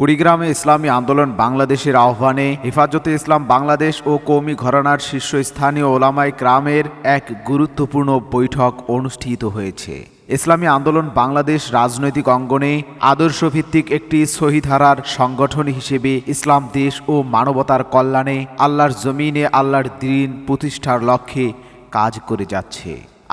কুড়িগ্রামে ইসলামী আন্দোলন বাংলাদেশের আহ্বানে হেফাজতে ইসলাম বাংলাদেশ ও কৌমি ঘরানার শীর্ষস্থানীয় ওলামাই ক্রামের এক গুরুত্বপূর্ণ বৈঠক অনুষ্ঠিত হয়েছে। ইসলামী আন্দোলন বাংলাদেশ রাজনৈতিক অঙ্গনে আদর্শভিত্তিক একটি সহিধারার সংগঠন হিসেবে ইসলাম দেশ ও মানবতার কল্যাণে আল্লাহর জমিনে আল্লাহর দিন প্রতিষ্ঠার লক্ষ্যে কাজ করে যাচ্ছে।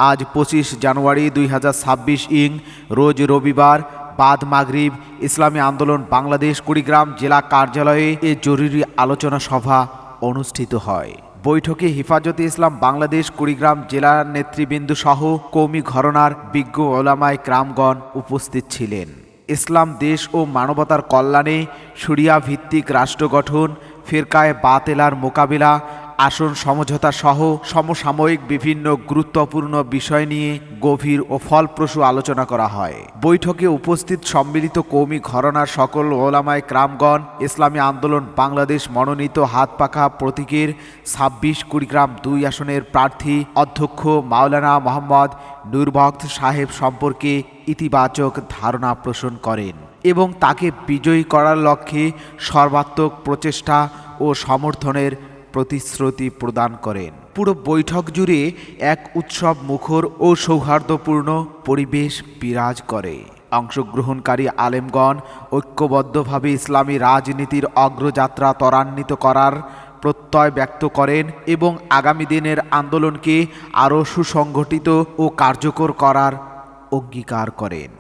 আজ পঁচিশ জানুয়ারি দুই হাজার ছাব্বিশ ইং, রোজ রবিবার বাদ মাগরিব, ইসলামী আন্দোলন, বাংলাদেশ, কুড়িগ্রাম জেলা কার্যালয়ে এ জরুরি আলোচনা সভা অনুষ্ঠিত হয়। বৈঠকে হেফাজতে ইসলাম, বাংলাদেশ, কুড়িগ্রাম জেলার নেতৃবৃন্দ সহ কৌমি ঘরনার বিজ্ঞ ওলামায় ক্রামগণ উপস্থিত ছিলেন। ইসলাম দেশ ও মানবতার কল্যাণে সুরিয়া ভিত্তিক রাষ্ট্র গঠন, ফেরকায় বাতেলার মোকাবিলা আসন সমঝোতা সহ সমসাময়িক বিভিন্ন গুরুত্বপূর্ণ বিষয় নিয়ে গভীর ও ফলপ্রসূ আলোচনা করা হয়। বৈঠকে উপস্থিত সম্মিলিত কৌমি ঘরনার সকল ওলামায় ক্রামগণ, ইসলামী আন্দোলন, বাংলাদেশ মনোনীত হাত পাখা প্রতীকের ছাব্বিশ কুড়িগ্রাম দুই আসনের প্রার্থী অধ্যক্ষ মাওলানা মোহাম্মদ নূরভক্ত সাহেব সম্পর্কে ইতিবাচক ধারণা পোষণ করেন এবং তাকে বিজয়ী করার লক্ষ্যে সর্বাত্মক প্রচেষ্টা ও সমর্থনের প্রতিশ্রুতি প্রদান করেন। পুরো বৈঠক জুড়ে এক উৎসব মুখর ও সৌহার্দ্যপূর্ণ পরিবেশ বিরাজ করে। অংশগ্রহণকারী আলেমগণ ঐক্যবদ্ধভাবে ইসলামী রাজনীতির অগ্রযাত্রা ত্বরান্বিত করার প্রত্যয় ব্যক্ত করেন এবং আগামী দিনের আন্দোলনকে আরও সুসংগঠিত ও কার্যকর করার অঙ্গীকার করেন।